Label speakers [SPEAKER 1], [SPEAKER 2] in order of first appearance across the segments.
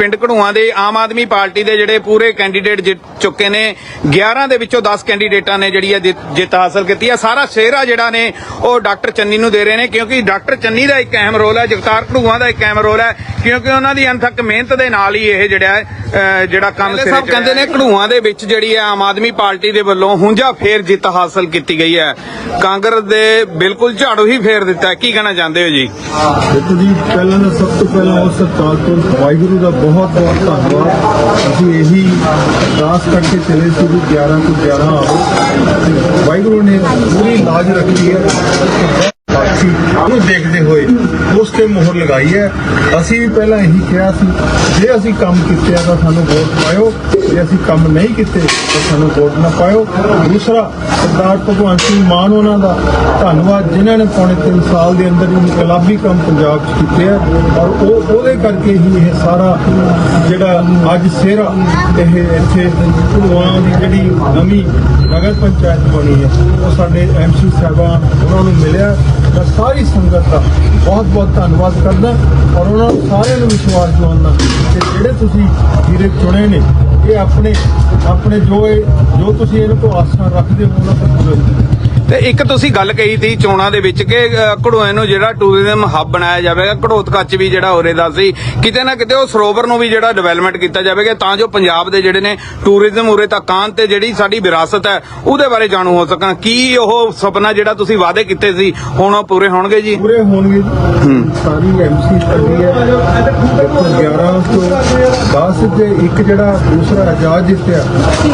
[SPEAKER 1] ਪਿੰਡ ਘੜੂਆਂ ਦੇ ਆਮ ਆਦਮੀ ਪਾਰਟੀ ਦੇ ਜਿਹੜੇ ਪੂਰੇ ਕੈਂਡੀਡੇਟ ਜਿੱਤ ਚੁੱਕੇ ਨੇ 11 ਦੇ ਵਿੱਚੋਂ 10 ਕੈਂਡੀਡੇਟਾਂ ਨੇ ਜਿਹੜੀ ਹੈ ਜਿੱਤ- ਹਾਸਲ ਕੀਤੀ ਹੈ ਸਾਰਾ ਸਿਹਰਾ ਜਿਹੜਾ ਨੇ ਉਹ ਡਾਕਟਰ ਚੰਨੀ ਨੂੰ ਦੇ ਰਹੇ ਨੇ ਕਿਉਂਕਿ ਡਾਕਟਰ ਚੰਨੀ ਦਾ ਇੱਕ ਅਹਿਮ ਰੋਲ ਹੈ ਜਗਤਾਰ ਘੜੂਆਂ ਦਾ ਇੱਕ ਅਹਿਮ ਰੋਲ ਹੈ ਕਿਉਂਕਿ ਉਹਨਾਂ ਦੀ ਅਣਥੱਕ ਮਿਹਨਤ ਦੇ ਨਾਲ ਹੀ ਇਹ ਜਿਹੜਾ ਜਿਹੜਾ ਕੰਮ ਸਿਰੇ ਸਭ ਕਹਿੰਦੇ ਨੇ ਘੜੂਆਂ ਦੇ ਵਿੱਚ ਜਿਹੜੀ ਹੈ ਆਮ ਆਦਮੀ ਪਾਰਟੀ ਦੇ ਵੱਲੋਂ ਹੁੰਜਾ ਫੇਰ ਜਿੱਤ ਹਾਸਲ ਕੀਤੀ ਗਈ ਹੈ। ਕਾਂਗਰਸ ਦੇ ਬਿਲਕੁਲ ਝਾੜੂ ਹੀ ਫੇਰ ਦਿੱਤਾ ਹੈ। ਕੀ ਕਹਿਣਾ ਚਾਹੁੰਦੇ ਹੋ ਜੀ?
[SPEAKER 2] ਦੇਖੋ ਜੀ ਪਹਿਲਾਂ ਸਭ ਤੋਂ ਪਹਿਲਾਂ ਉਸ ਸਰਕਾਰ ਤੋਂ ਵਾਹਿਗੁਰੂ ਦਾ ਬਹੁਤ ਬਹੁਤ ਧੰਨਵਾਦ। ਅਸੀਂ ਇਹੀ ਅਰਦਾਸ ਕਰਕੇ ਚਲੇ ਸੀ ਵੀ 11 ਤੋਂ 11 ਆਓ। ਵਾਹਿਗੁਰੂ ਨੇ ਪੂਰੀ ਲਾਜ ਰੱਖੀ ਹੈ। ਉਹਨੂੰ ਦੇਖਦੇ ਹੋਏ ਉਸ ਤੇ ਮੋਹਰ ਲਗਾਈ ਹੈ। ਅਸੀਂ ਪਹਿਲਾਂ ਇਹੀ ਕਿਹਾ ਸੀ, ਜੇ ਅਸੀਂ ਕੰਮ ਕੀਤੇ ਆ ਤਾਂ ਸਾਨੂੰ ਵੋਟ ਪਾਇਓ। ਜੇ ਅਸੀਂ ਕੰਮ ਨਹੀਂ ਕੀਤੇ ਤਾਂ ਸਾਨੂੰ ਵੋਟ ਨਾ ਪਾਇਓ। ਦੂਸਰਾ, ਸਰਦਾਰ ਭਗਵੰਤ ਸਿੰਘ ਮਾਨ ਉਹਨਾਂ ਦਾ ਧੰਨਵਾਦ, ਜਿਨ੍ਹਾਂ ਨੇ ਪੌਣੇ 3 ਸਾਲ ਦੇ ਅੰਦਰ ਹੀ ਇਨਕਲਾਬੀ ਕੰਮ ਪੰਜਾਬ 'ਚ ਕੀਤੇ ਆ। ਔਰ ਉਹ, ਉਹਦੇ ਕਰਕੇ ਹੀ ਇਹ ਸਾਰਾ ਜਿਹੜਾ ਅੱਜ ਸਿਹਰਾ, ਇਹ ਇੱਥੇ ਭਗਵਾਨ ਦੀ ਜਿਹੜੀ ਨਵੀਂ ਨਗਰ ਪੰਚਾਇਤ ਬਣੀ ਹੈ, ਉਹ ਸਾਡੇ ਐਮਸੀ ਸਾਹਿਬਾਨ ਉਹਨਾਂ ਨੂੰ ਮਿਲਿਆ। ਮੈਂ ਸਾਰੀ ਸੰਗਤ ਦਾ ਬਹੁਤ ਬਹੁਤ ਧੰਨਵਾਦ ਕਰਦਾ ਔਰ ਉਹਨਾਂ ਸਾਰਿਆਂ ਨੂੰ ਵਿਸ਼ਵਾਸ ਦਿਵਾਉਂਦਾ ਕਿ ਜਿਹੜੇ ਤੁਸੀਂ ਹੀਰੇ ਚੁਣੇ ਨੇ, ਇਹ ਆਪਣੇ ਆਪਣੇ ਜੋ ਇਹ, ਜੋ ਤੁਸੀਂ ਇਹਨਾਂ ਤੋਂ ਆਸਾਂ ਰੱਖਦੇ ਹੋ, ਉਹਨਾਂ ਤੋਂ ਪੂਰੇ ਹੋਣਗੇ।
[SPEAKER 1] ਤੇ ਇੱਕ ਤੁਸੀਂ ਗੱਲ ਕਹੀ ਸੀ ਚੋਣਾਂ ਦੇ ਵਿੱਚ ਕਿ ਘੜੋਏ ਨੂੰ ਜਿਹੜਾ ਟੂਰਿਜ਼ਮ ਹੱਬ ਬਣਾਇਆ ਜਾਵੇਗਾ ਘੜੋਤ ਕੱਚ ਵੀ ਜਿਹੜਾ ਹੋਰੇ ਦਾ ਸੀ ਕਿਤੇ ਨਾ ਕਿਤੇ ਉਹ ਸਰੋਵਰ ਨੂੰ ਵੀ ਜਿਹੜਾ ਡਿਵੈਲਪਮੈਂਟ ਕੀਤਾ ਜਾਵੇਗਾ ਤਾਂ ਜੋ ਪੰਜਾਬ ਦੇ ਜਿਹੜੇ ਨੇ ਟੂਰਿਜ਼ਮ ਉਰੇ ਤੱਕ ਆਉਣ ਤੇ ਜਿਹੜੀ ਸਾਡੀ ਵਿਰਾਸਤ ਹੈ ਉਹਦੇ ਬਾਰੇ ਜਾਣੂ ਹੋ ਸਕਣ। ਕੀ ਉਹ ਸੁਪਨਾ ਜਿਹੜਾ ਤੁਸੀਂ ਵਾਅਦੇ ਕੀਤੇ ਸੀ ਹੁਣ ਉਹ ਪੂਰੇ ਹੋਣਗੇ ਜੀ?
[SPEAKER 2] ਪੂਰੇ ਹੋਣਗੇ। ਸਾਰੀ ਐਮਸੀ ਸਾਡੀ ਹੈ। ਦੇਖੋ 11 ਤੋਂ 10 ਤੇ ਇੱਕ ਜਿਹੜਾ ਦੂਸਰਾ ਆਜ਼ਾਦ ਜਿੱਤਿਆ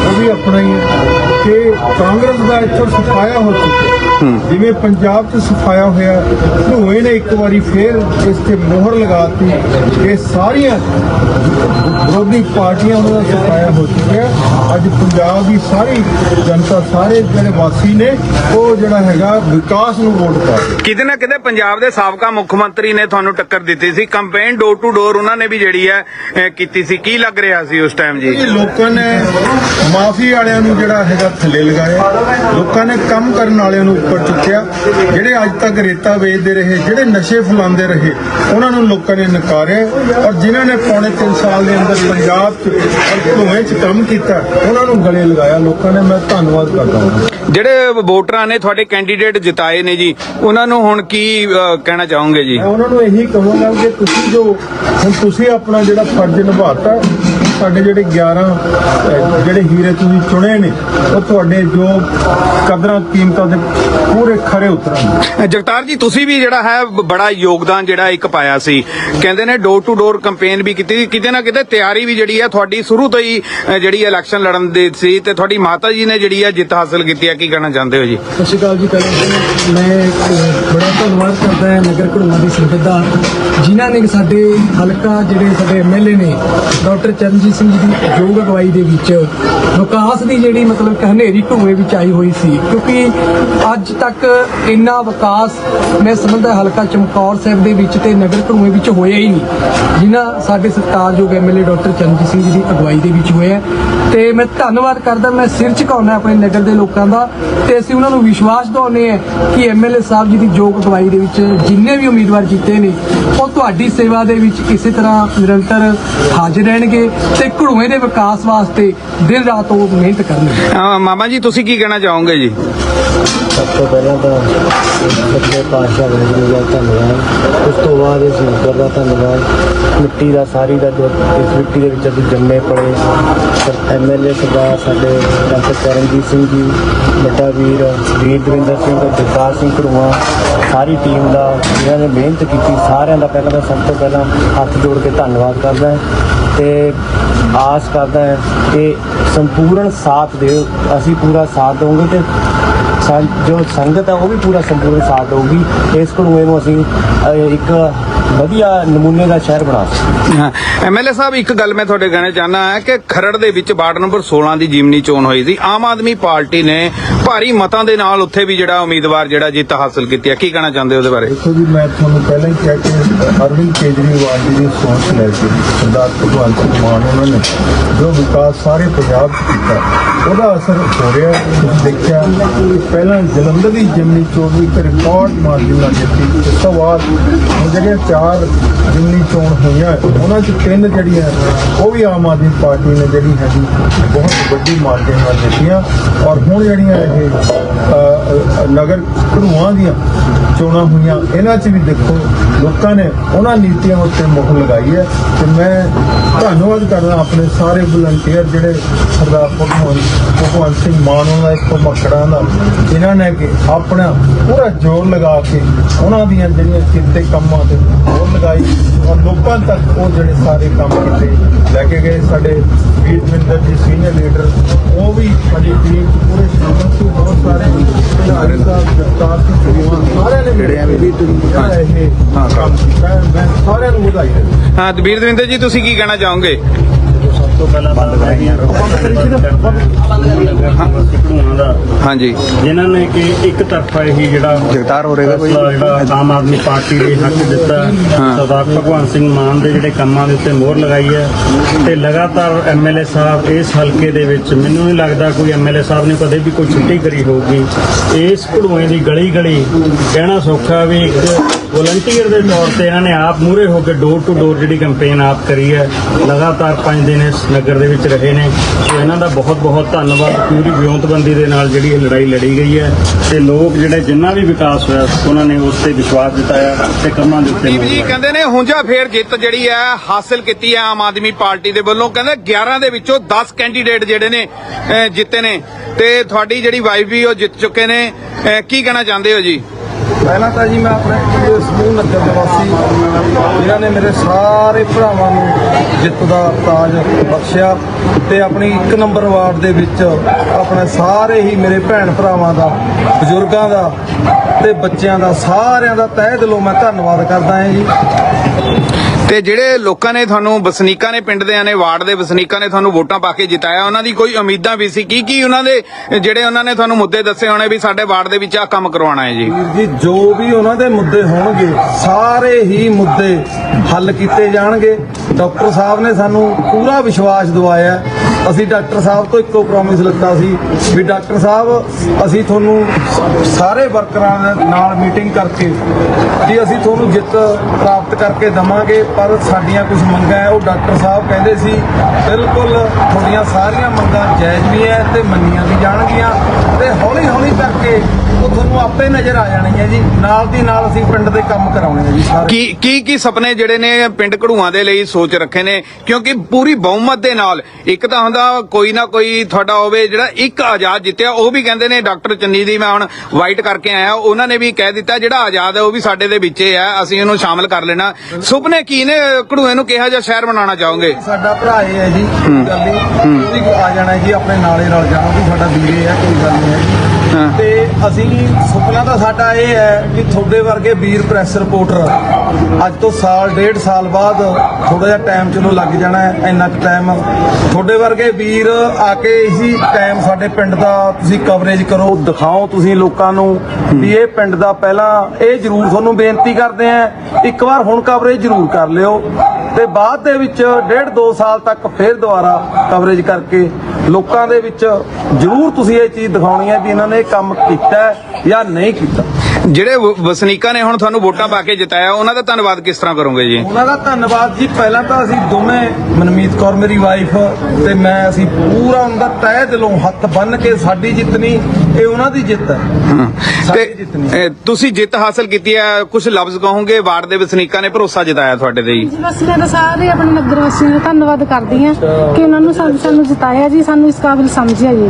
[SPEAKER 2] ਉਹ ਵੀ ਆਪਣਾ ਹੀ ਹੈ। ਕਿ ਕਾਂਗਰਸ ਦਾ ਇੱਥੋਂ ਸਫਾਇਆ ਹੋ ਚੁੱਕਿਆ ਜਿਵੇਂ ਪੰਜਾਬ 'ਚ ਸਫਾਇਆ ਹੋਇਆ ਧੂਏ ਨੇ ਇੱਕ ਵਾਰੀ ਫੇਰ ਇਸ ਤੇ ਮੋਹਰ ਲਗਾਤੀ। ਕਿ ਸਾਰੀਆਂ ਵਿਰੋਧੀ ਪਾਰਟੀਆਂ ਦਾ ਸਫਾਇਆ ਹੋ ਚੁੱਕਿਆ। ਅੱਜ ਪੰਜਾਬ ਦੀ ਸਾਰੀ ਜਨਤਾ ਸਾਰੇ ਜਿਹੜੇ ਵਾਸੀ ਨੇ ਉਹ ਜਿਹੜਾ ਹੈਗਾ ਵਿਕਾਸ ਨੂੰ ਵੋਟ ਪਾ
[SPEAKER 1] ਕਿਤੇ ਨਾ ਕਿਤੇ ਪੰਜਾਬ ਦੇ ਸਾਬਕਾ ਮੁੱਖ ਮੰਤਰੀ ਨੇ ਤੁਹਾਨੂੰ ਟੱਕਰ ਦਿੱਤੀ ਸੀ। ਕੰਪੇਨ ਡੋਰ ਟੂ ਡੋਰ ਉਹਨਾਂ ਨੇ ਵੀ ਜਿਹੜੀ ਹੈ ਕੀਤੀ ਸੀ। ਕੀ ਲੱਗ ਰਿਹਾ ਸੀ ਉਸ ਟਾਈਮ ਜੀ?
[SPEAKER 2] ਇਹ ਲੋਕਾਂ ਨੇ ਮਾਫੀ ਵਾਲਿਆਂ ਨੂੰ ਜਿਹੜਾ ਹੈਗਾ ਥੱਲੇ ਲਗਾਇਆ। ਲੋਕਾਂ ਨੇ ਕੰਮ ਕਰਨ ਵਾਲਿਆਂ ਨੂੰ ਉੱਪਰ ਚੁੱਕਿਆ। ਜਿਹੜੇ ਅੱਜ ਤੱਕ ਰੇਤਾ ਵੇਚਦੇ ਰਹੇ ਜਿਹੜੇ ਨਸ਼ੇ ਫੈਲਾਉਂਦੇ ਰਹੇ ਉਹਨਾਂ ਨੂੰ ਲੋਕਾਂ ਨੇ ਨਕਾਰਿਆ ਔਰ ਜਿਨ੍ਹਾਂ ਨੇ ਪੌਣੇ 3 ਸਾਲ ਦੇ ਅੰਦਰ ਪੰਜਾਬ ਧੂਏ 'ਚ ਕੰਮ ਕੀਤਾ ਉਹਨਾਂ ਨੂੰ ਗਲੇ ਲਗਾਇਆ। ਲੋਕਾਂ ਨੇ ਮੈਂ ਧੰਨਵਾਦ ਕਰਦਾ ਹਾਂ।
[SPEAKER 1] ਜਿਹੜੇ ਵੋਟਰਾਂ ਨੇ ਤੁਹਾਡੇ ਕੈਂਡੀਡੇਟ ਜਿਤਾਏ ਨੇ ਜੀ ਉਹਨਾਂ ਨੂੰ ਹੁਣ ਕੀ ਕਹਿਣਾ ਚਾਹੋਗੇ ਜੀ?
[SPEAKER 2] ਉਹਨਾਂ ਨੂੰ ਇਹੀ ਕਹਾਂਗਾ ਕਿ ਤੁਸੀਂ ਜੋ ਹੁਣ ਤੁਸੀਂ ਆਪਣਾ ਜਿਹੜਾ ਫਰਜ਼ ਨਿਭਾਤਾ ਸਾਡੇ ਜਿਹੜੇ 11 ਅਹ, ਜਿਹੜੇ ਹੀਰੇ ਤੁਸੀਂ ਚੁਣੇ ਨੇ ਉਹ ਤੁਹਾਡੇ ਜੋ ਕਦਰਾਂ ਕੀਮਤਾਂ ਦੇ ਪੂਰੇ ਖਰੇ ਉਤਰਨਗੇ
[SPEAKER 1] ਜਗਤਾਰ ਜੀ ਤੁਸੀਂ ਵੀ ਜਿਹੜਾ ਹੈ ਬੜਾ ਯੋਗਦਾਨ ਜਿਹੜਾ ਇੱਕ ਪਾਇਆ ਸੀ। ਕਹਿੰਦੇ ਨੇ ਡੋਰ ਟੂ ਡੋਰ ਕੈਂਪੇਨ ਵੀ ਕੀਤੀ। ਕਿਤੇ ਨਾ ਕਿਤੇ ਤਿਆਰੀ ਵੀ ਜਿਹੜੀ ਹੈ ਤੁਹਾਡੀ ਸ਼ੁਰੂ ਤੋਂ ਹੀ ਜਿਹੜੀ ਇਲੈਕਸ਼ਨ ਲੜਨ ਦੀ ਸੀ ਤੇ ਤੁਹਾਡੀ ਮਾਤਾ ਜੀ ਨੇ ਜਿਹੜੀ ਹੈ ਜਿੱਤ ਹਾਸਲ ਕੀਤੀ ਹੈ। ਕੀ ਕਹਿਣਾ ਚਾਹੁੰਦੇ ਹੋ ਜੀ?
[SPEAKER 3] ਸਤਿ ਸ਼੍ਰੀ ਅਕਾਲ ਜੀ ਪਹਿਲਾਂ ਮੈਂ ਬੜਾ ਧੰਨਵਾਦ ਕਰਦਾ ਹਾਂ ਨਗਰ ਘੜੂਆਂ ਦੀ ਸੰਗਤ ਦਾ ਜਿਨ੍ਹਾਂ ਨੇ ਸਾਡੇ ਹਲਕਾ ਜਿਹੜੇ ਸਾਡੇ ਐਮਐਲਏ ਨੇ ਡਾਕਟਰ ਚਰਨਜੀਤ ਸਿੰਘ ਜੀ ਦੀ ਯੋਗ ਅਗਵਾਈ ਦੇ ਵਿੱਚ ਵਿਕਾਸ ਦੀ ਜਿਹੜੀ ਮਤਲਬ ਹਨੇਰੀ ਢੂਏ ਵਿੱਚ ਆਈ ਹੋਈ ਸੀ। ਕਿਉਂਕਿ ਅੱਜ ਤੱਕ ਇੰਨਾ ਵਿਕਾਸ ਮੈਂ ਸਮਝਦਾ ਹਲਕਾ ਚਮਕੌਰ ਸਾਹਿਬ ਦੇ ਵਿੱਚ ਤੇ ਨਗਰ ਘੜੂਏ ਵਿੱਚ ਹੋਇਆ ਹੀ ਨਹੀਂ। ਜਿਨ੍ਹਾਂ ਸਾਡੇ ਸਤਿਕਾਰਯੋਗ ਐਮਐਲਏ ਡਾਕਟਰ ਚਰਨਜੀਤ ਸਿੰਘ ਜੀ ਦੀ ਅਗਵਾਈ ਦੇ ਵਿੱਚ ਹੋਇਆ। ਤੇ ਮੈਂ ਧੰਨਵਾਦ ਕਰਦਾ, ਮੈਂ ਸਿਰ ਝੁਕਾਉਣਾ ਆਪਣੇ ਨਗਰ ਦੇ ਲੋਕਾਂ ਦਾ ਤੇ ਅਸੀਂ ਉਹਨਾਂ ਨੂੰ ਵਿਸ਼ਵਾਸ ਦਿਵਾਉਂਦੇ ਹਾਂ ਕਿ ਐਮਐਲਏ ਸਾਹਿਬ ਜੀ ਦੀ ਯੋਗ ਅਗਵਾਈ ਦੇ ਵਿੱਚ ਜਿੰਨੇ ਵੀ ਉਮੀਦਵਾਰ ਜਿੱਤੇ ਨੇ, ਉਹ ਤੁਹਾਡੀ ਸੇਵਾ ਦੇ ਵਿੱਚ ਇਸੇ ਤਰ੍ਹਾਂ ਨਿਰੰਤਰ ਹਾਜ਼ਰ ਰਹਿਣਗੇ ਤੇ ਘੜੂਏ ਦੇ ਵਿਕਾਸ ਵਾਸਤੇ ਦਿਨ ਰਾਤ ਉਹ ਮਿਹਨਤ ਕਰਨਗੇ।
[SPEAKER 1] ਮਾਮਾ ਜੀ, ਤੁਸੀਂ ਕੀ ਕਹਿਣਾ ਚਾਹੋਗੇ ਜੀ?
[SPEAKER 4] ਸਭ ਤੋਂ ਪਹਿਲਾਂ ਤਾਂ ਸੱਚੇ ਪਾਤਸ਼ਾਹ ਵਾਹਿਗੁਰੂ ਦਾ ਧੰਨਵਾਦ। ਉਸ ਤੋਂ ਬਾਅਦ ਇਸ ਨਗਰ ਦਾ ਧੰਨਵਾਦ। ਮਿੱਟੀ ਦਾ, ਸਾਰੀ ਦਾ ਜੋ ਇਸ ਮਿੱਟੀ ਦੇ ਵਿੱਚ ਅਸੀਂ ਜੰਮੇ ਪੜੇ ਐਮਐਲਏ ਸਰਦਾਰ ਸਾਡੇ ਡਾਕਟਰ ਚਰਨਜੀਤ ਸਿੰਘ ਜੀ, ਵੱਡਾ ਵੀਰ ਵੀਰ ਦਵਿੰਦਰ ਸਿੰਘ ਜਗਤਾਰ ਸਿੰਘ ਘੜੂਆ ਸਾਰੀ ਟੀਮ ਦਾ, ਜਿਨ੍ਹਾਂ ਨੇ ਮਿਹਨਤ ਕੀਤੀ, ਸਾਰਿਆਂ ਦਾ ਪਹਿਲਾਂ ਤਾਂ ਸਭ ਤੋਂ ਪਹਿਲਾਂ ਹੱਥ ਜੋੜ ਕੇ ਧੰਨਵਾਦ ਕਰਦਾ ਹਾਂ। ਤੇ ਆਸ ਕਰਦਾ ਹੈ ਕਿ ਸੰਪੂਰਨ ਸਾਥ ਦਿਓ, ਅਸੀਂ ਪੂਰਾ ਸਾਥ ਦਵਾਂਗੇ ਤੇ ਸੰ- ਜੋ ਸੰਗਤ ਹੈ ਉਹ ਵੀ ਪੂਰਾ ਸੰਪੂਰਨ ਸਾਥ ਦੇਊਗੀ। ਇਸ ਕਨੂਏ ਨੂੰ ਅਸੀਂ ਅਹ, ਇੱਕ ਵਧੀਆ ਨਮੂਨੇ ਦਾ ਸ਼ਹਿਰ ਬਣਾ
[SPEAKER 1] ਐਮਐਲਏ ਸਾਹਿਬ ਇੱਕ ਗੱਲ ਮੈਂ ਤੁਹਾਡੇ ਕਹਿਣਾ ਚਾਹਨਾ ਹੈ ਕਿ ਖਰੜ ਦੇ ਵਿੱਚ ਵਾਰਡ ਨੰਬਰ 16 ਦੀ ਜਿਮਨੀ ਚੋਣ ਹੋਈ ਸੀ। ਆਮ ਆਦਮੀ ਪਾਰਟੀ ਨੇ ਭਾਰੀ ਮਤਾਂ ਦੇ ਨਾਲ ਉੱਥੇ ਵੀ ਜਿਹੜਾ ਉਮੀਦਵਾਰ ਜਿਹੜਾ ਜਿੱਤ ਹਾਸਲ ਕੀਤੀ ਹੈ। ਕੀ ਕਹਿਣਾ ਚਾਹੁੰਦੇ ਹੋ ਉਹਦੇ ਬਾਰੇ?
[SPEAKER 2] ਦੇਖੋ ਜੀ ਮੈਂ ਤੁਹਾਨੂੰ ਪਹਿਲਾਂ ਹੀ ਕਿਹਾ ਕਿ ਅਰਵਿੰਦ ਕੇਜਰੀਵਾਲ ਜੀ ਦੀ ਸੋਚ ਲੈ ਕੇ ਸਰਦਾਰ ਭਗਵੰਤ ਸਿੰਘ ਮਾਨ ਉਹਨਾਂ ਨੇ ਜੋ ਵਿਕਾਸ ਸਾਰੇ ਪੰਜਾਬ 'ਚ ਕੀਤਾ ਉਹਦਾ ਅਸਰ ਹੋ ਰਿਹਾ ਹੈ। ਤੁਸੀਂ ਦੇਖਿਆ ਕਿ ਪਹਿਲਾਂ ਜਲੰਧਰ ਦੀ ਜਿਮਨੀ ਚੋਣ ਵੀ ਇੱਕ ਰਿਕਾਰਡ ਮਾਰਜਨ ਨਾਲ ਜਿੱਤੀ। ਉਸ ਤੋਂ ਬਾਅਦ ਹੁਣ ਜਿਹੜੀਆਂ ਚਾਰ ਬਾਅਦ ਜਿੰਨੀ ਚੋਣ ਹੋਈਆਂ, ਉਹਨਾਂ ਚ ਤਿੰਨ ਜਿਹੜੀਆਂ ਉਹ ਵੀ ਆਮ ਆਦਮੀ ਪਾਰਟੀ ਨੇ ਜਿਹੜੀ ਹੈਗੀ, ਬਹੁਤ ਵੱਡੀ ਮਾਰਜਨ ਨਾਲ ਜਿੱਤੀਆਂ। ਔਰ ਹੁਣ ਜਿਹੜੀਆਂ ਇਹ ਨਗਰ ਘੜੂਆਂ ਦੀਆਂ ਚੋਣਾਂ ਹੋਈਆਂ, ਇਹਨਾਂ 'ਚ ਵੀ ਦੇਖੋ, ਲੋਕਾਂ ਨੇ ਉਹਨਾਂ ਨੀਤੀਆਂ ਉੱਤੇ ਮੁਹਰ ਲਗਾਈ ਹੈ। ਤੇ ਮੈਂ ਧੰਨਵਾਦ ਕਰਦਾ ਆਪਣੇ ਸਾਰੇ ਵਲੰਟੀਅਰ ਜਿਹੜੇ ਸਰਦਾਰ ਭਗਵੰਤ ਭਗਵੰਤ ਸਿੰਘ ਮਾਨ ਉਹਨਾਂ ਦਾ ਇੱਕ ਮੱਕੜਾਂ ਦਾ ਇਹਨਾਂ ਨੇ ਕਿ ਆਪਣਾ ਪੂਰਾ ਜ਼ੋਰ ਲਗਾ ਕੇ ਉਹਨਾਂ ਦੀਆਂ ਜਿਹੜੀਆਂ ਕੀਤੇ ਕੰਮਾਂ ਤੇ ਜ਼ੋਰ ਲਗਾਈ ਔਰ ਲੋਕਾਂ ਤੱਕ ਉਹ ਜਿਹੜੇ ਸਾਰੇ ਕੰਮ ਕੀਤੇ ਲੈ ਕੇ ਗਏ ਸਾਡੇ ਵੀਰ ਮਿੰਦਰ ਜੀ ਸੀਨੀਅਰ ਲੀਡਰ ਉਹ ਵੀ ਸਾਡੀ ਟੀਮ ਪੂਰੇ ਸ਼ਾਮਲ ਸੀ ਬਹੁਤ ਸਾਰੇ ਖਿਡਾਰੀ ਸਾਹਿਬ ਜਗਤਾਰ ਸਿੰਘ ਜੀਵਾ ਸਾਰਿਆਂ ਨੇ ਜਿਹੜੇ ਵੀ ਇਹ ਕੰਮ ਕੀਤਾ ਹੈ। ਮੈਂ ਸਾਰਿਆਂ ਨੂੰ ਵਧਾਈ ਦਿੰਦਾ।
[SPEAKER 1] ਹਾਂ ਦਬੀਰ ਦਵਿੰਦਰ ਜੀ ਤੁਸੀਂ ਕੀ ਕਹਿਣਾ ਚਾਹੋਗੇ?
[SPEAKER 5] ਤੋਂ ਪਹਿਲਾਂ ਬੰਦ ਕਰਾਈਆਂ।
[SPEAKER 1] ਹਾਂਜੀ।
[SPEAKER 5] ਜਿਨ੍ਹਾਂ ਨੇ ਕਿ ਇੱਕ ਤਰਫਾ ਹੀ ਜਿਹੜਾ ਜਗਤਾਰ ਹੋ ਰਿਹਾ ਕੋਈ? ਜਿਹੜਾ ਆਮ ਆਦਮੀ ਪਾਰਟੀ ਦੇ ਹੱਕ ਦਿੱਤਾ ਸਰਦਾਰ ਭਗਵੰਤ ਸਿੰਘ ਮਾਨ ਦੇ ਜਿਹੜੇ ਕੰਮਾਂ ਦੇ ਉੱਤੇ ਮੋਹਰ ਲਗਾਈ ਹੈ। ਤੇ ਲਗਾਤਾਰ ਐਮਐਲਏ ਸਾਹਿਬ ਇਸ ਹਲਕੇ ਦੇ ਵਿੱਚ ਮੈਨੂੰ ਨਹੀਂ ਲੱਗਦਾ ਕੋਈ ਐਮਐਲਏ ਸਾਹਿਬ ਨੇ ਕਦੇ ਵੀ ਕੋਈ ਛੁੱਟੀ ਕਰੀ ਹੋਊਗੀ। ਇਸ ਘੜੂਏ ਦੀ ਗਲੀ ਗਲੀ ਕਹਿਣਾ ਸੌਖਾ ਵੀ ਇੱਕ ਵਲੰਟੀਅਰ ਦੇ ਤੌਰ ਤੇ ਇਹਨਾਂ ਨੇ ਆਪ ਮੂਰੇ ਹੋ ਕੇ ਡੋਰ ਟੂ ਡੋਰ ਜਿਹੜੀ ਕੈਂਪੇਨ ਆਪ ਕਰੀ ਹੈ। ਲਗਾਤਾਰ 5 ਦਿਨ ਇਸ ਨਗਰ ਦੇ ਵਿੱਚ ਰਹੇ ਨੇ। ਸੋ ਇਹਨਾਂ ਦਾ ਬਹੁਤ ਬਹੁਤ ਧੰਨਵਾਦ। ਪੂਰੀ ਵਿਉਂਤਬੰਦੀ ਦੇ ਨਾਲ ਜਿਹੜੀ ਇਹ ਲੜਾਈ ਲੜੀ ਗਈ ਹੈ ਤੇ ਲੋਕ ਜਿਹੜੇ ਜਿੰਨਾ ਵੀ ਵਿਕਾਸ ਹੋਇਆ ਉਹਨਾਂ ਨੇ ਉਸ ਤੇ ਵਿਸ਼ਵਾਸ ਜਤਾਇਆ ਤੇ ਕੰਮਾਂ ਦੇ ਉੱਤੇ
[SPEAKER 1] ਜੀ। ਕਹਿੰਦੇ ਨੇ ਹੁੰਜਾ ਫੇਰ ਜਿੱਤ ਜਿਹੜੀ ਹੈ ਹਾਸਲ ਕੀਤੀ ਹੈ ਆਮ ਆਦਮੀ ਪਾਰਟੀ ਦੇ ਵੱਲੋਂ। ਕਹਿੰਦੇ 11 ਦੇ ਵਿੱਚੋਂ 10 ਕੈਂਡੀਡੇਟ ਜਿਹੜੇ ਨੇ ਜਿੱਤੇ ਨੇ। ਤੇ ਤੁਹਾਡੀ ਜਿਹੜੀ ਵਾਈਫ ਵੀ ਉਹ ਜਿੱਤ ਚੁੱਕੇ ਨੇ। ਕੀ ਕਹਿਣਾ ਚਾਹੁੰਦੇ ਹੋ ਜੀ?
[SPEAKER 3] ਪਹਿਲਾਂ ਤਾਂ ਜੀ ਮੈਂ ਆਪਣੇ ਨਗਰ ਨਿਵਾਸੀ ਜਿਨ੍ਹਾਂ ਨੇ ਮੇਰੇ ਸਾਰੇ ਭਰਾਵਾਂ ਨੂੰ ਜਿੱਤ ਦਾ ਤਾਜ ਬਖਸ਼ਿਆ ਤੇ ਆਪਣੀ ਇੱਕ ਨੰਬਰ ਵਾਰਡ ਦੇ ਵਿੱਚ ਆਪਣੇ ਸਾਰੇ ਹੀ ਮੇਰੇ ਭੈਣ ਭਰਾਵਾਂ ਦਾ, ਬਜ਼ੁਰਗਾਂ ਦਾ ਤੇ ਬੱਚਿਆਂ ਦਾ ਸਾਰਿਆਂ ਦਾ ਤਹਿ ਦਿਲੋਂ ਮੈਂ ਧੰਨਵਾਦ ਕਰਦਾ ਹਾਂ ਜੀ।
[SPEAKER 1] ਤੇ ਜਿਹੜੇ ਲੋਕਾਂ ਨੇ ਤੁਹਾਨੂੰ ਵਸਨੀਕਾਂ ਨੇ ਪਿੰਡ ਦੇ ਨੇ ਵਾਰਡ ਦੇ ਵਸਨੀਕਾਂ ਨੇ ਤੁਹਾਨੂੰ ਵੋਟਾਂ ਪਾ ਕੇ ਜਿਤਾਇਆ, ਉਹਨਾਂ ਦੀ ਕੋਈ ਉਮੀਦਾਂ ਵੀ ਸੀ? ਕੀ ਕੀ ਉਹਨਾਂ ਦੇ, ਜਿਹੜੇ ਉਹਨਾਂ ਨੇ ਤੁਹਾਨੂੰ ਮੁੱਦੇ ਦੱਸੇ ਹੋਣੇ ਵੀ ਸਾਡੇ ਵਾਰਡ ਦੇ ਵਿੱਚ ਆ ਕੰਮ ਕਰਵਾਉਣਾ ਹੈ ਜੀ?
[SPEAKER 3] ਵੀਰ ਜੀ, ਜੋ ਵੀ ਉਹਨਾਂ ਦੇ ਮੁੱਦੇ ਹੋਣਗੇ, ਸਾਰੇ ਹੀ ਮੁੱਦੇ ਹੱਲ ਕੀਤੇ ਜਾਣਗੇ। ਡਾਕਟਰ ਸਾਹਿਬ ਨੇ ਸਾਨੂੰ ਪੂਰਾ ਵਿਸ਼ਵਾਸ ਦਿਵਾਇਆ। ਅਸੀਂ ਡਾਕਟਰ ਸਾਹਿਬ ਤੋਂ ਇੱਕੋ ਪ੍ਰੋਮਿਸ ਲਿੱਤਾ ਸੀ ਵੀ ਡਾਕਟਰ ਸਾਹਿਬ, ਅਸੀਂ ਤੁਹਾਨੂੰ ਸਾਰੇ ਵਰਕਰਾਂ ਦੇ ਨਾਲ ਮੀਟਿੰਗ ਕਰਕੇ ਵੀ ਅਸੀਂ ਤੁਹਾਨੂੰ ਜਿੱਤ ਪ੍ਰਾਪਤ ਕਰਕੇ ਦਵਾਂਗੇ, ਪਰ ਸਾਡੀਆਂ ਕੁਝ ਮੰਗਾਂ ਹੈ, ਉਹ ਡਾਕਟਰ ਸਾਹਿਬ ਕਹਿੰਦੇ ਸੀ, ਬਿਲਕੁਲ ਤੁਹਾਡੀਆਂ ਸਾਰੀਆਂ ਮੰਗਾਂ ਜਾਇਜ਼ ਵੀ ਹੈ ਤੇ ਮੰਨੀਆਂ ਵੀ ਜਾਣਗੀਆਂ ਤੇ ਹੌਲੀ ਹੌਲੀ ਕਰਕੇ ਉਹ ਤੁਹਾਨੂੰ ਆਪੇ ਨਜ਼ਰ ਆ ਜਾਣਗੀਆਂ ਜੀ। ਨਾਲ ਦੀ ਨਾਲ ਅਸੀਂ ਪਿੰਡ ਦੇ ਕੰਮ ਕਰਾਉਣੇ ਆ ਜੀ ਸਾਰੇ।
[SPEAKER 1] ਕੀ ਕੀ ਕੀ ਸੁਪਨੇ ਜਿਹੜੇ ਨੇ ਪਿੰਡ ਘੜੂਆਂ ਦੇ ਲਈ ਸੋਚ ਰੱਖੇ ਨੇ? ਕਿਉਂਕਿ ਪੂਰੀ ਬਹੁਮਤ ਦੇ ਨਾਲ ਇੱਕ ਤਾਂ ਹੁੰਦਾ ਕੋਈ ਨਾ ਕੋਈ ਤੁਹਾਡਾ ਹੋਵੇ ਜਿਹੜਾ ਇੱਕ ਆਜ਼ਾਦ ਜਿੱਤਿਆ ਉਹ ਵੀ ਕਹਿੰਦੇ ਨੇ ਡਾਕਟਰ ਚੰਨੀ ਦੀ ਮੈਂ ਹੁਣ ਵਾਈਟ ਕਰਕੇ ਆਇਆ ਉਹਨਾਂ ਨੇ ਵੀ ਕਹਿ ਦਿੱਤਾ ਜਿਹੜਾ ਆਜ਼ਾਦ ਹੈ ਉਹ ਵੀ ਸਾਡੇ ਦੇ ਵਿੱਚ ਹੀ ਹੈ ਅਸੀਂ ਉਹਨੂੰ ਸ਼ਾਮਲ ਕਰ ਲੈਣਾ। ਸੁਪਨੇ ਕੀ ਨੇ? ਘੜੂਏ ਨੂੰ ਕਿਹਾ ਜਿਹਾ ਸ਼ਹਿਰ ਬਣਾਉਣਾ ਚਾਹੋਗੇ?
[SPEAKER 3] ਸਾਡਾ ਭਰਾ ਇਹ ਹੈ ਜੀ ਗੱਲ ਨਹੀਂ ਆ ਜਾਣਾ ਜੀ ਆਪਣੇ ਨਾਲੇ ਰਲ ਜਾਣਾ ਵੀ ਸਾਡਾ ਵੀਰੇ ਹੈ ਕੋਈ ਗੱਲ ਨਹੀਂ ਹੈ
[SPEAKER 1] ਹਾਂ।
[SPEAKER 3] ਤੇ ਅਸੀਂ ਸੁਪਨਾ ਤਾਂ ਸਾਡਾ ਇਹ ਹੈ ਕਿ ਤੁਹਾਡੇ ਵਰਗੇ ਵੀਰ ਪ੍ਰੈਸ ਰਿਪੋਰਟਰ ਅੱਜ ਤੋਂ ਸਾਲ ਡੇਢ ਸਾਲ ਬਾਅਦ ਥੋੜਾ ਜਿਹਾ ਟਾਈਮ ਚਲੋ ਲੱਗ ਜਾਣਾ ਹੈ ਇੰਨਾ ਕੁ ਟਾਈਮ ਤੁਹਾਡੇ ਵਰਗੇ ਵੀਰ ਆ ਕੇ ਇਸੀ ਟਾਈਮ ਸਾਡੇ ਪਿੰਡ ਦਾ ਤੁਸੀਂ ਕਵਰੇਜ ਕਰੋ ਦਿਖਾਓ ਤੁਸੀਂ ਲੋਕਾਂ ਨੂੰ ਵੀ ਇਹ ਪਿੰਡ ਦਾ ਪਹਿਲਾਂ ਇਹ ਜ਼ਰੂਰ ਤੁਹਾਨੂੰ ਬੇਨਤੀ ਕਰਦੇ ਆ ਇੱਕ ਵਾਰ ਹੁਣ ਕਵਰੇਜ ਜ਼ਰੂਰ ਕਰ ਲਿਓ। ਤੇ ਬਾਅਦ ਦੇ ਵਿੱਚ ਡੇਢ ਦੋ ਸਾਲ ਤੱਕ ਫਿਰ ਦੁਬਾਰਾ ਕਵਰੇਜ ਕਰਕੇ ਲੋਕਾਂ ਦੇ ਵਿੱਚ ਜ਼ਰੂਰ ਤੁਸੀਂ ਇਹ ਚੀਜ਼ ਦਿਖਾਉਣੀ ਹੈ ਵੀ ਇਹਨਾਂ ਨੇ ਕੰਮ ਕੀਤਾ ਜਾਂ ਨਹੀਂ ਕੀਤਾ।
[SPEAKER 1] ਜਿਹੜੇ ਵ- ਵਸਨੀਕਾਂ ਨੇ ਹੁਣ ਤੁਹਾਨੂੰ ਵੋਟਾਂ ਪਾ ਕੇ ਜਿਤਾਇਆ ਉਹਨਾਂ ਦਾ ਧੰਨਵਾਦ ਕਿਸ ਤਰ੍ਹਾਂ ਕਰੋਗੇ ਜੀ?
[SPEAKER 3] ਉਹਨਾਂ ਦਾ ਧੰਨਵਾਦ ਜੀ ਪਹਿਲਾਂ ਤਾਂ ਅਸੀਂ ਦੋਵੇਂ ਮਨਮੀਤ ਕੌਰ ਮੇਰੀ ਵਾਈਫ ਤੇ ਮੈਂ ਅਸੀਂ ਪੂਰਾ ਉਹਨਾਂ ਦਾ ਤਹਿ ਦਿਲੋਂ ਹੱਥ ਬੰਨ ਕੇ ਸਾਡੀ ਜਿੱਤਣੀ ਇਹ ਉਹਨਾਂ ਦੀ ਜਿੱਤ ਹੈ। ਸਾਡੀ
[SPEAKER 1] ਤੇ
[SPEAKER 3] ਜਿੱਤਣੀ
[SPEAKER 1] ਤੁਸੀਂ ਜਿੱਤ ਹਾਸਲ ਕੀਤੀ ਹੈ ਕੁਝ ਲਫ਼ਜ਼ ਕਹੋਗੇ? ਵਾਰਡ ਦੇ ਵਸਨੀਕਾਂ ਨੇ ਭਰੋਸਾ ਜਤਾਇਆ ਤੁਹਾਡੇ ਤੇ ਜੀ।
[SPEAKER 6] ਤਾਂ ਸਾਰੇ ਆਪਣੇ ਨਗਰ ਵਾਸੀਆਂ ਦਾ ਧੰਨਵਾਦ ਕਰਦੀ ਹਾਂ ਕਿ ਉਹਨਾਂ ਨੂੰ ਸਾਨੂੰ ਸਾਨੂੰ ਜਿਤਾਇਆ ਜੀ ਸਾਨੂੰ ਇਸ ਕਾਬਿਲ ਸਮਝਿਆ ਜੀ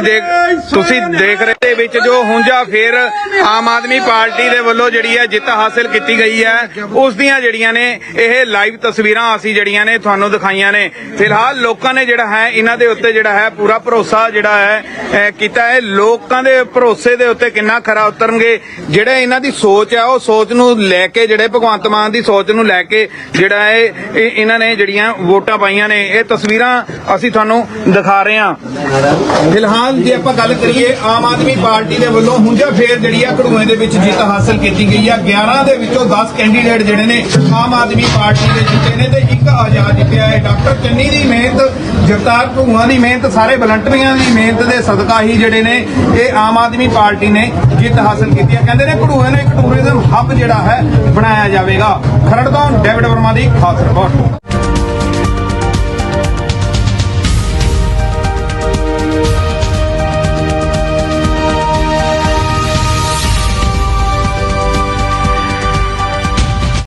[SPEAKER 1] ਤੁਸੀਂ ਦੇਖ ਤੁਸੀਂ ਦੇਖ ਰਹੇ ਦੇ ਵਿੱਚ ਜੋ ਹੁੰਜਾ ਫੇਰ ਆਮ ਆਦਮੀ ਪਾਰਟੀ ਦੇ ਵੱਲੋਂ ਜਿਹੜੀ ਹੈ ਜਿੱਤ ਹਾਸਲ ਕੀਤੀ ਗਈ ਹੈ। ਉਸ ਦੀਆਂ ਜਿਹੜੀਆਂ ਨੇ ਇਹ ਲਾਈਵ ਤਸਵੀਰਾਂ ਅਸੀਂ ਜਿਹੜੀਆਂ ਨੇ ਤੁਹਾਨੂੰ ਦਿਖਾਈਆਂ ਨੇ। ਫਿਲਹਾਲ ਲੋਕਾਂ ਨੇ ਜਿਹੜਾ ਹੈ, ਇਹਨਾਂ ਦੇ ਉੱਤੇ ਜਿਹੜਾ ਹੈ ਪੂਰਾ ਭਰੋਸਾ ਜਿਹੜਾ ਹੈ ਕੀਤਾ ਹੈ। ਲੋਕਾਂ ਦੇ ਭਰੋਸੇ ਦੇ ਉੱਤੇ ਕਿੰਨਾ ਖਰਾ ਉਤਰਨਗੇ, ਜਿਹੜਾ ਇਹਨਾਂ ਦੀ ਸੋਚ ਹੈ, ਉਹ ਸੋਚ ਨੂੰ ਲੈ ਕੇ ਜਿਹੜੇ ਭਗਵੰਤ ਮਾਨ ਦੀ ਸੋਚ ਨੂੰ ਲੈ ਕੇ ਜਿਹੜਾ ਹੈ ਇਹਨਾਂ ਨੇ ਜਿਹੜੀਆਂ ਵੋਟਾਂ ਪਾਈਆਂ ਨੇ। ਇਹ ਤਸਵੀਰਾਂ ਅਸੀਂ ਤੁਹਾਨੂੰ ਦਿਖਾ ਰਹੇ ਹਾਂ। ਫਿਲਹਾਲ ਜੇ ਆਪਾਂ ਗੱਲ ਕਰੀਏ ਆਮ ਆਦਮੀ ਪਾਰਟੀ ਦੇ ਵੱਲੋਂ ਹੁੰਜਾ ਫੇਰ ਜਿਹੜੀ ਆ ਘੜੂਏ ਦੇ ਵਿੱਚ ਜਿੱਤ ਹਾਸਲ ਕੀਤੀ ਗਈ ਆ। 11 ਦੇ ਵਿੱਚੋਂ 10 ਕੈਂਡੀਡੇਟ ਜਿਹੜੇ ਨੇ ਆਮ ਆਦਮੀ ਪਾਰਟੀ ਦੇ ਜਿੱਤੇ ਨੇ ਤੇ ਇੱਕ ਆਜ਼ਾਦ ਜਿੱਤਿਆ ਹੈ। ਡਾਕਟਰ ਚੰਨੀ ਦੀ ਮਿਹਨਤ, ਜਗਤਾਰ ਘੜੂਆਂ ਦੀ ਮਿਹਨਤ, ਸਾਰੇ ਵਲੰਟੀਅਰਾਂ ਦੀ ਮਿਹਨਤ ਦੇ ਸਦਕਾ ਹੀ ਜਿਹੜੇ ਨੇ ਇਹ ਆਮ ਆਦਮੀ ਪਾਰਟੀ ਨੇ ਜਿੱਤ ਹਾਸਲ ਕੀਤੀ ਹੈ ਕਹਿੰਦੇ ਨੇ ਘੜੂਏ ਨੂੰ ਇੱਕ ਟੂਰਿਜ਼ਮ ਹੱਬ ਜਿਹੜਾ ਹੈ ਬਣਾਇਆ ਜਾਵੇਗਾ। ਖਰੜ ਤੋਂ ਡੇਵਿਡ ਵਰਮਾ ਦੀ ਖਾਸ ਰਿਪੋਰਟ।